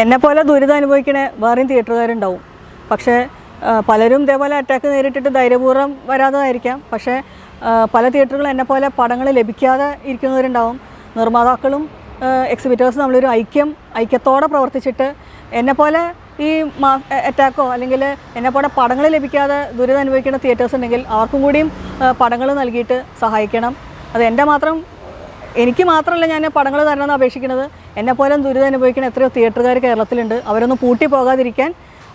എന്നെ പോലെ ദുരിതം അനുഭവിക്കണ വേറെയും തിയേറ്ററുകാരുണ്ടാവും പക്ഷേ പലരും ഇതേപോലെ അറ്റാക്ക് നേരിട്ടിട്ട് ധൈര്യപൂർവം വരാതായിരിക്കാം പക്ഷേ പല തിയേറ്ററുകളും എന്നെ പോലെ പടങ്ങൾ ലഭിക്കാതെ ഇരിക്കുന്നവരുണ്ടാവും. നിർമ്മാതാക്കളും എക്സിബിറ്റേഴ്സും നമ്മളൊരു ഐക്യം ഐക്യത്തോടെ പ്രവർത്തിച്ചിട്ട് എന്നെ പോലെ ഈ മാ അറ്റാക്കോ അല്ലെങ്കിൽ എന്നെ പോലെ പടങ്ങൾ ലഭിക്കാതെ ദുരിതം അനുഭവിക്കുന്ന തിയേറ്റേഴ്സ് ഉണ്ടെങ്കിൽ അവർക്കും കൂടിയും പടങ്ങൾ നൽകിയിട്ട് സഹായിക്കണം. അത് എന്റെ മാത്രം എനിക്ക് മാത്രമല്ല ഞാൻ പടങ്ങൾ തരണമെന്ന് അപേക്ഷിക്കുന്നത്. എന്നെപ്പോലെ ദുരിതം അനുഭവിക്കുന്ന എത്രയോ തിയേറ്ററുകാർ കേരളത്തിലുണ്ട്. അവരൊന്നും പൂട്ടി പോകാതിരിക്കാൻ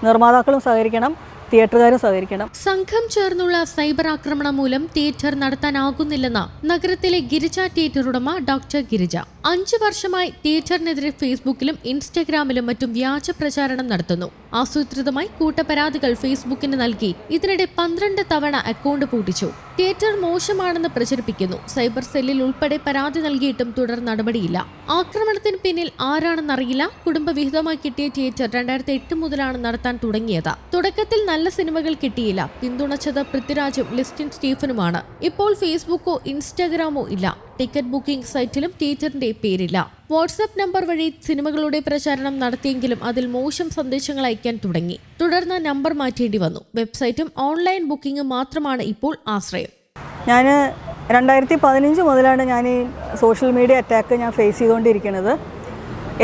നിർമ്മാതാക്കളും സഹകരിക്കണം തിയേറ്ററുകാരും സഹകരിക്കണം. സംഘം ചേർന്നുള്ള സൈബർ ആക്രമണം മൂലം തിയേറ്റർ നടത്താനാകുന്നില്ലെന്ന് നഗരത്തിലെ ഗിരിജ തിയേറ്റർ ഉടമ ഡോക്ടർ ഗിരിജ. അഞ്ചു വർഷമായി തിയേറ്ററിനെതിരെ ഫേസ്ബുക്കിലും ഇൻസ്റ്റഗ്രാമിലും മറ്റും വ്യാജ പ്രചാരണം നടത്തുന്നു. ആസൂത്രിതമായി കൂട്ടപരാതികൾ ഫേസ്ബുക്കിന് നൽകി ഇതിനിടെ പന്ത്രണ്ട് തവണ അക്കൗണ്ട് പൂട്ടിച്ചു. തിയേറ്റർ മോശമാണെന്ന് പ്രചരിപ്പിക്കുന്നു. സൈബർ സെല്ലിൽ ഉൾപ്പെടെ പരാതി നൽകിയിട്ടും തുടർ നടപടിയില്ല. ആക്രമണത്തിന് പിന്നിൽ ആരാണെന്നറിയില്ല. കുടുംബവിഹിതമായി കിട്ടിയ തിയേറ്റർ രണ്ടായിരത്തി എട്ട് മുതലാണ് നടത്താൻ തുടങ്ങിയത്. തുടക്കത്തിൽ നല്ല സിനിമകൾ കിട്ടിയില്ല. പിന്തുണച്ചത് പൃഥ്വിരാജും ലിസ്റ്റിൻ സ്റ്റീഫനുമാണ്. ഇപ്പോൾ ഫേസ്ബുക്കോ ഇൻസ്റ്റാഗ്രാമോ ഇല്ല. ടിക്കറ്റ് ബുക്കിംഗ് സൈറ്റിലും തിയേറ്ററിന്റെ പേരില്ല. വാട്സാപ്പ് നമ്പർ വഴി സിനിമകളുടെ പ്രചാരണം നടത്തിയെങ്കിലും അതിൽ മോശം സന്ദേശങ്ങൾ അയക്കാൻ തുടങ്ങി. തുടർന്ന് നമ്പർ മാറ്റേണ്ടി വന്നു. വെബ്സൈറ്റും ഓൺലൈൻ ബുക്കിംഗും മാത്രമാണ് ഇപ്പോൾ ആശ്രയം. ഞാൻ രണ്ടായിരത്തി പതിനഞ്ച് മുതലാണ് ഞാൻ ഈ സോഷ്യൽ മീഡിയ അറ്റാക്ക് ഞാൻ ഫേസ് ചെയ്തുകൊണ്ടിരിക്കുന്നത്.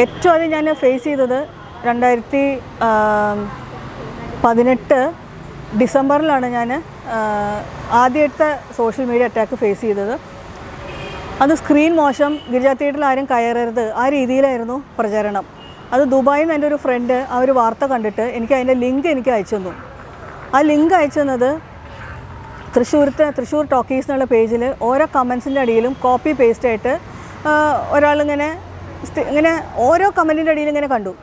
ഏറ്റവും ആദ്യം ഞാൻ ഫേസ് ചെയ്തത് രണ്ടായിരത്തി പതിനെട്ട് ഡിസംബറിലാണ് ഞാൻ ആദ്യത്തെ സോഷ്യൽ മീഡിയ അറ്റാക്ക് ഫേസ് ചെയ്തത്. അത് സ്ക്രീൻ മോശം ഗിരിജ തിയേറ്ററിൽ ആരും കയറരുത്. ആ രീതിയിലായിരുന്നു പ്രചരണം. അത് ദുബായിൽ എന്റെ ഒരു ഫ്രണ്ട് ആ ഒരു വാർത്ത കണ്ടിട്ട് എനിക്ക് അതിന്റെ ലിങ്ക് എനിക്ക് അയച്ചു തന്നു. ആ ലിങ്ക് അയച്ചു തന്നത് തൃശ്ശൂരത്തെ തൃശ്ശൂർ ടോക്കീസ് എന്നുള്ള പേജിൽ ഓരോ കമൻസിന്റെ അടിയിലും കോപ്പി പേസ്റ്റ് ആയിട്ട് ഒരാളിങ്ങനെ ഇങ്ങനെ ഓരോ കമന്റിന്റെ അടിയിൽ ഇങ്ങനെ കണ്ടു.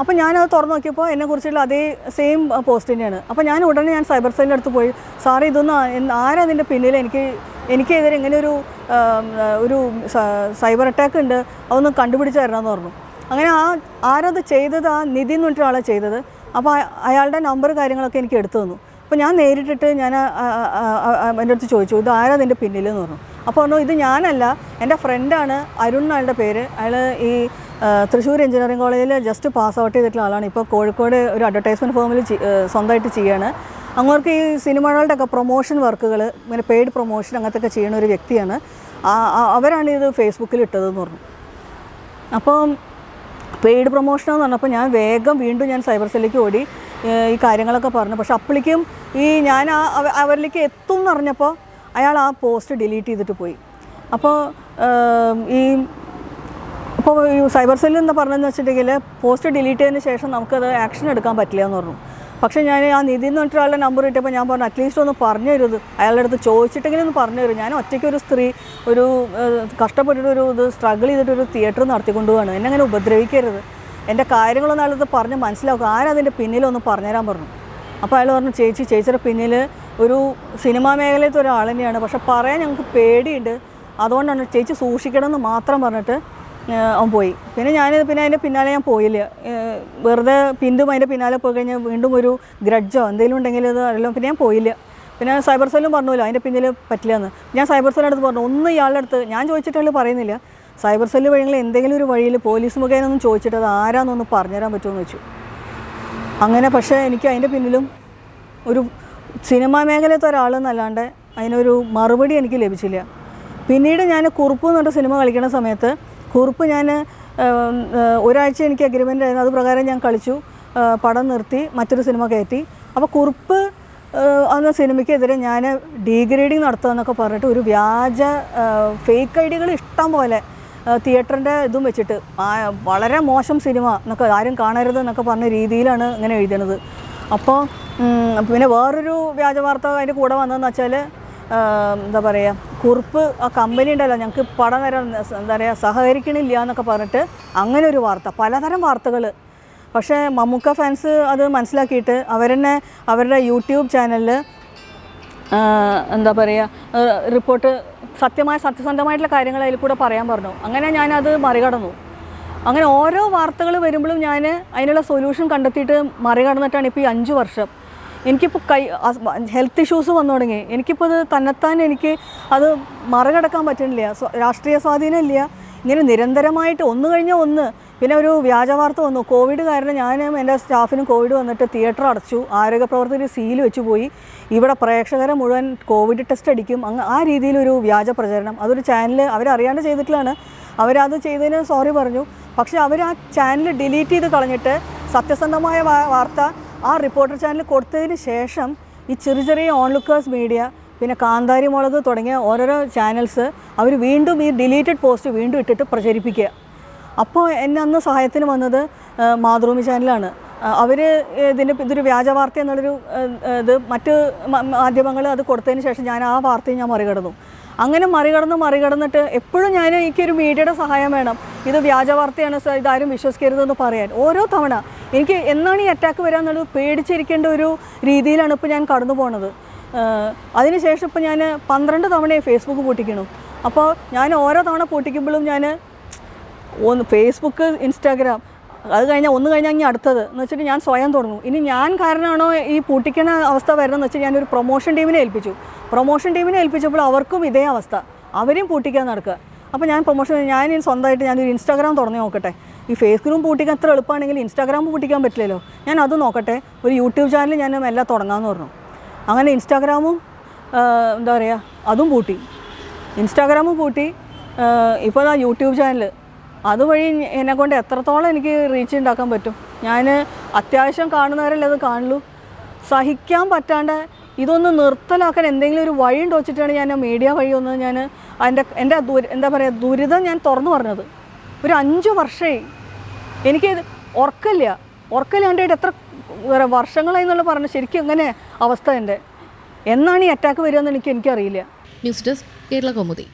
അപ്പോൾ ഞാനത് തുറന്നു നോക്കിയപ്പോൾ എന്നെക്കുറിച്ചുള്ള അതേ സെയിം പോസ്റ്റ് തന്നെയാണ്. അപ്പോൾ ഞാൻ ഉടനെ ഞാൻ സൈബർ സെല്ലിന്റെ അടുത്ത് പോയി സാറേ ഇതൊന്നും ആരാ അതിന്റെ പിന്നിൽ? എനിക്ക് എനിക്കെതിരെ ഇങ്ങനെ ഒരു ഒരു സൈബർ അറ്റാക്ക് ഉണ്ട് അതൊന്ന് കണ്ടുപിടിച്ച് തരണമെന്ന് പറഞ്ഞു. അങ്ങനെ ആ ആരത് ചെയ്തത് ആ നിധി എന്ന് പറഞ്ഞിട്ട് ആളെ ചെയ്തത്. അപ്പോൾ അയാളുടെ നമ്പർ കാര്യങ്ങളൊക്കെ എനിക്ക് എടുത്തു തന്നു. അപ്പോൾ ഞാൻ നേരിട്ടിട്ട് ഞാൻ എന്റെ അടുത്ത് ചോദിച്ചു ഇത് ആരാ അതിന്റെ പിന്നിലെന്ന്? പറഞ്ഞു. അപ്പോൾ പറഞ്ഞു ഇത് ഞാനല്ല എന്റെ ഫ്രണ്ടാണ് അരുൺ എന്നാളുടെ പേര്. അയാൾ ഈ തൃശ്ശൂർ എഞ്ചിനീയറിംഗ് കോളേജിൽ ജസ്റ്റ് പാസ് ഔട്ട് ചെയ്തിട്ടുള്ള ആളാണ്. ഇപ്പോൾ കോഴിക്കോട് ഒരു അഡ്വർടൈസ്മെന്റ് ഫേമിൽ സ്വന്തമായിട്ട് ചെയ്യാണ്. അങ്ങോട്ട് ഈ സിനിമകളുടെ ഒക്കെ പ്രൊമോഷൻ വർക്കുകൾ ഇങ്ങനെ പെയ്ഡ് പ്രൊമോഷൻ അങ്ങനത്തെ ഒക്കെ ചെയ്യുന്ന ഒരു വ്യക്തിയാണ്. അവരാണ് ഇത് ഫേസ്ബുക്കിൽ ഇട്ടതെന്ന് പറഞ്ഞു. അപ്പം പെയ്ഡ് പ്രൊമോഷൻ എന്ന് പറഞ്ഞപ്പോൾ ഞാൻ വേഗം വീണ്ടും ഞാൻ സൈബർ സെല്ലിലേക്ക് ഓടി ഈ കാര്യങ്ങളൊക്കെ പറഞ്ഞു. പക്ഷെ അപ്പോഴേക്കും ഈ ഞാൻ ആ അവരിലേക്ക് എത്തും എന്ന് അറിഞ്ഞപ്പോൾ അയാൾ ആ പോസ്റ്റ് ഡിലീറ്റ് ചെയ്തിട്ട് പോയി. അപ്പോൾ ഈ അപ്പോൾ ഈ സൈബർ സെല്ലിൽ എന്ന് പറഞ്ഞതെന്ന് വെച്ചിട്ടുണ്ടെങ്കിൽ പോസ്റ്റ് ഡിലീറ്റ് ചെയ്തതിന് ശേഷം നമുക്കത് ആക്ഷൻ എടുക്കാൻ പറ്റില്ല എന്ന് പറഞ്ഞു. പക്ഷേ ഞാൻ ആ നിധി എന്ന് പറഞ്ഞിട്ട് ഒരാളുടെ നമ്പർ കിട്ടിയപ്പോൾ ഞാൻ പറഞ്ഞു അറ്റ്ലീസ്റ്റ് ഒന്ന് പറഞ്ഞു തരുത് അയാളുടെ അടുത്ത് ചോദിച്ചിട്ടെങ്കിലും ഒന്ന് പറഞ്ഞു തരും ഞാൻ ഒറ്റയ്ക്ക് ഒരു സ്ത്രീ ഒരു കഷ്ടപ്പെട്ടിട്ടൊരു ഇത് സ്ട്രഗിൾ ചെയ്തിട്ടൊരു തിയേറ്റർ നടത്തിക്കൊണ്ട് പോവാണ്. എന്നെ അങ്ങനെ ഉപദ്രവിക്കരുത്. എന്റെ കാര്യങ്ങളൊന്നും അയാളത് പറഞ്ഞ് മനസ്സിലാക്കുക ആരതിന്റെ പിന്നിലൊന്ന് പറഞ്ഞുതരാൻ പറഞ്ഞു? അപ്പോൾ അയാൾ പറഞ്ഞു ചേച്ചി ചേച്ചിയുടെ പിന്നിൽ ഒരു സിനിമാ മേഖലയിലത്തെ ഒരാൾ തന്നെയാണ്. പക്ഷെ പറയാൻ ഞങ്ങൾക്ക് പേടിയുണ്ട്. അതുകൊണ്ടാണ് ചേച്ചി സൂക്ഷിക്കണമെന്ന് മാത്രം പറഞ്ഞിട്ട് അവൻ പോയി. പിന്നെ ഞാൻ പിന്നെ അതിന്റെ പിന്നാലെ ഞാൻ പോയില്ല. വെറുതെ പിന്തും അതിന്റെ പിന്നാലെ പോയി കഴിഞ്ഞാൽ വീണ്ടും ഒരു ഗ്രഡ്ജോ എന്തെങ്കിലും ഉണ്ടെങ്കിൽ അത് അറിയില്ല. പിന്നെ ഞാൻ പോയില്ല. പിന്നെ സൈബർ സെല്ലും പറഞ്ഞില്ല അതിന്റെ പിന്നിൽ പറ്റില്ല എന്ന് ഞാൻ സൈബർ സെല്ലിന്റെ അടുത്ത് പറഞ്ഞു ഒന്നും ഇയാളുടെ അടുത്ത് ഞാൻ ചോദിച്ചിട്ടുള്ള പറയുന്നില്ല. സൈബർ സെല്ല് വഴി എന്തെങ്കിലും ഒരു വഴിയിൽ പോലീസ് മുഖേന ഒന്നും ചോദിച്ചിട്ട് അത് ആരാന്നൊന്ന് പറഞ്ഞുതരാൻ പറ്റുമെന്ന് വെച്ചു അങ്ങനെ പക്ഷേ എനിക്ക് അതിന്റെ പിന്നിലും ഒരു സിനിമാ മേഖലത്തെ ഒരാളെന്നല്ലാണ്ട് അതിനൊരു മറുപടി എനിക്ക് ലഭിച്ചില്ല. പിന്നീട് ഞാൻ കുറുപ്പ് എന്ന് സിനിമ കളിക്കുന്ന സമയത്ത് കുറുപ്പ് ഞാൻ ഒരാഴ്ച എനിക്ക് അഗ്രിമെന്റ് ആയിരുന്നു. അത് പ്രകാരം ഞാൻ കളിച്ചു. പടം നിർത്തി മറ്റൊരു സിനിമ കയറ്റി. അപ്പോൾ കുറുപ്പ് എന്ന സിനിമയ്ക്കെതിരെ ഞാൻ ഡീഗ്രേഡിങ് നടത്തുക പറഞ്ഞിട്ട് ഒരു വ്യാജ ഫേക്ക് ഐഡികൾ ഇഷ്ടം പോലെ തിയേറ്ററിന്റെ ഇതും വെച്ചിട്ട് വളരെ മോശം സിനിമ എന്നൊക്കെ ആരും കാണരുത് എന്നൊക്കെ പറഞ്ഞ രീതിയിലാണ് ഇങ്ങനെ എഴുതണത് അപ്പോൾ പിന്നെ വേറൊരു വ്യാജ വാർത്ത അതിന്റെ കൂടെ വന്നതെന്ന് വെച്ചാൽ എന്താ പറയുക കുറിപ്പ് ആ കമ്പനി ഉണ്ടല്ലോ ഞങ്ങൾക്ക് പടം വരാൻ എന്താ പറയുക സഹകരിക്കണില്ല എന്നൊക്കെ പറഞ്ഞിട്ട് അങ്ങനെ ഒരു വാർത്ത പലതരം വാർത്തകൾ പക്ഷേ മമ്മൂക്ക ഫാൻസ് അത് മനസ്സിലാക്കിയിട്ട് അവരെന്നെ അവരുടെ യൂട്യൂബ് ചാനലിൽ എന്താ പറയുക റിപ്പോർട്ട് സത്യമായ സത്യസന്ധമായിട്ടുള്ള കാര്യങ്ങൾ അതിൽ കൂടെ പറയാൻ പറഞ്ഞു. അങ്ങനെ ഞാനത് മറികടന്നു. അങ്ങനെ ഓരോ വാർത്തകൾ വരുമ്പോഴും ഞാൻ അതിനുള്ള സൊല്യൂഷൻ കണ്ടെത്തിയിട്ട് മറികടന്നിട്ടാണ് ഇപ്പോൾ ഈ അഞ്ച് വർഷം. എനിക്കിപ്പോൾ കൈ ഹെൽത്ത് ഇഷ്യൂസ് വന്നു തുടങ്ങി. എനിക്കിപ്പോൾ അത് തന്നെത്താൻ എനിക്ക് അത് മറികടക്കാൻ പറ്റുന്നില്ല. രാഷ്ട്രീയ സ്വാധീനം ഇല്ല. ഇങ്ങനെ നിരന്തരമായിട്ട് ഒന്ന് കഴിഞ്ഞാൽ ഒന്ന് പിന്നെ ഒരു വ്യാജ വാർത്ത വന്നു. കോവിഡ് കാരണം ഞാനും എന്റെ സ്റ്റാഫിനും കോവിഡ് വന്നിട്ട് തിയേറ്റർ അടച്ചു. ആരോഗ്യ പ്രവർത്തകർ സീൽ വെച്ച് പോയി. ഇവിടെ പ്രേക്ഷകരെ മുഴുവൻ കോവിഡ് ടെസ്റ്റ് അടിക്കും. അങ്ങ് ആ രീതിയിലൊരു വ്യാജ പ്രചരണം. അതൊരു ചാനൽ അവരറിയാണ്ട് ചെയ്തിട്ടാണ് അവരത് ചെയ്തതിന് സോറി പറഞ്ഞു. പക്ഷേ അവർ ആ ചാനൽ ഡിലീറ്റ് ചെയ്ത് കളഞ്ഞിട്ട് സത്യസന്ധമായ വാർത്ത ആ റിപ്പോർട്ടർ ചാനൽ കൊടുത്തതിന് ശേഷം ഈ ചെറിയ ചെറിയ ഓൺലുക്കേഴ്സ് മീഡിയ പിന്നെ കാന്താരി മുളക് തുടങ്ങിയ ഓരോരോ ചാനൽസ് അവർ വീണ്ടും ഈ ഡിലീറ്റഡ് പോസ്റ്റ് വീണ്ടും ഇട്ടിട്ട് പ്രചരിപ്പിക്കുക. അപ്പോൾ എന്നെ അന്ന് സഹായത്തിന് വന്നത് മാതൃഭൂമി ചാനലാണ് അവർ ഇതിന്റെ ഇതൊരു വ്യാജ വാർത്ത എന്നുള്ളൊരു ഇത് മറ്റ് മാധ്യമങ്ങൾ അത് കൊടുത്തതിന് ശേഷം ഞാൻ ആ വാർത്തയും ഞാൻ മറികടന്നു. അങ്ങനെ മറികടന്ന് മറികടന്നിട്ട് എപ്പോഴും ഞാൻ എനിക്കൊരു മീഡിയയുടെ സഹായം വേണം. ഇത് വ്യാജ വാർത്തയാണ് സാർ ഇതാരും വിശ്വസിക്കരുതെന്ന് പറയാൻ. ഓരോ തവണ എനിക്ക് എന്നാണ് ഈ അറ്റാക്ക് വരിക എന്നുള്ളത് പേടിച്ചിരിക്കേണ്ട ഒരു രീതിയിലാണ് ഇപ്പോൾ ഞാൻ കടന്നു പോണത്. അതിനുശേഷം ഇപ്പോൾ ഞാൻ പന്ത്രണ്ട് തവണയെ ഫേസ്ബുക്ക് പൂട്ടിക്കണു. അപ്പോൾ ഞാൻ ഓരോ തവണ പൂട്ടിക്കുമ്പോഴും ഞാൻ ഒന്ന് ഫേസ്ബുക്ക് ഇൻസ്റ്റാഗ്രാം അത് കഴിഞ്ഞാൽ ഒന്ന് കഴിഞ്ഞാൽ ഇനി അടുത്തത്. എന്ന് വെച്ചിട്ട് ഞാൻ സ്വയം തുടങ്ങും. ഇനി ഞാൻ കാരണമാണോ ഈ പൂട്ടിക്കുന്ന അവസ്ഥ വരുന്നതെന്ന് വെച്ചാൽ ഞാനൊരു പ്രൊമോഷൻ ടീമിനെ ഏൽപ്പിച്ചു. പ്രൊമോഷൻ ടീമിനെ ഏൽപ്പിച്ചപ്പോൾ അവർക്കും ഇതേ അവസ്ഥ. അവരും പൂട്ടിക്കാൻ നടക്കുക. അപ്പോൾ ഞാൻ പ്രൊമോഷൻ ഞാൻ സ്വന്തമായിട്ട് ഞാനൊരു ഇൻസ്റ്റാഗ്രാം തുടങ്ങി നോക്കട്ടെ. ഈ ഫേസ്ബുക്കും പൂട്ടിക്കാൻ അത്ര എളുപ്പമാണെങ്കിൽ ഇൻസ്റ്റാഗ്രാം പൂട്ടിക്കാൻ പറ്റില്ലല്ലോ. ഞാൻ അത് നോക്കട്ടെ. ഒരു യൂട്യൂബ് ചാനൽ ഞാൻ എല്ലാം തുടങ്ങാമെന്ന് പറഞ്ഞു. അങ്ങനെ ഇൻസ്റ്റാഗ്രാമും എന്താ പറയുക അതും പൂട്ടി. ഇൻസ്റ്റാഗ്രാമും പൂട്ടി. ഇപ്പോൾ ആ യൂട്യൂബ് ചാനൽ അതുവഴി എന്നെ കൊണ്ട് എത്രത്തോളം എനിക്ക് റീച്ച് ഉണ്ടാക്കാൻ പറ്റും? ഞാൻ അത്യാവശ്യം കാണുന്നവരല്ലേ അത് കാണുള്ളൂ. സഹിക്കാൻ പറ്റാണ്ട് ഇതൊന്ന് നിർത്തലാക്കാൻ എന്തെങ്കിലും ഒരു വഴി ഉണ്ടോ വെച്ചിട്ടാണ് ഞാൻ മീഡിയ വഴി ഒന്ന് ഞാൻ അതിന്റെ എന്റെ എന്താ പറയുക ദുരിതം ഞാൻ തുറന്നു പറഞ്ഞത്. ഒരു അഞ്ച് വർഷമായി. എനിക്ക് ഉറക്കമില്ല. ഉറക്കമില്ലാണ്ടായിട്ട് എത്ര വർഷങ്ങളായി എന്നുള്ള പറഞ്ഞു ശരിക്കും അങ്ങനെ അവസ്ഥ എന്റെ? എന്നാണ് ഈ അറ്റാക്ക് വരിക എന്ന് എനിക്ക് എനിക്കറിയില്ല. News desk Kerala Kaumudi.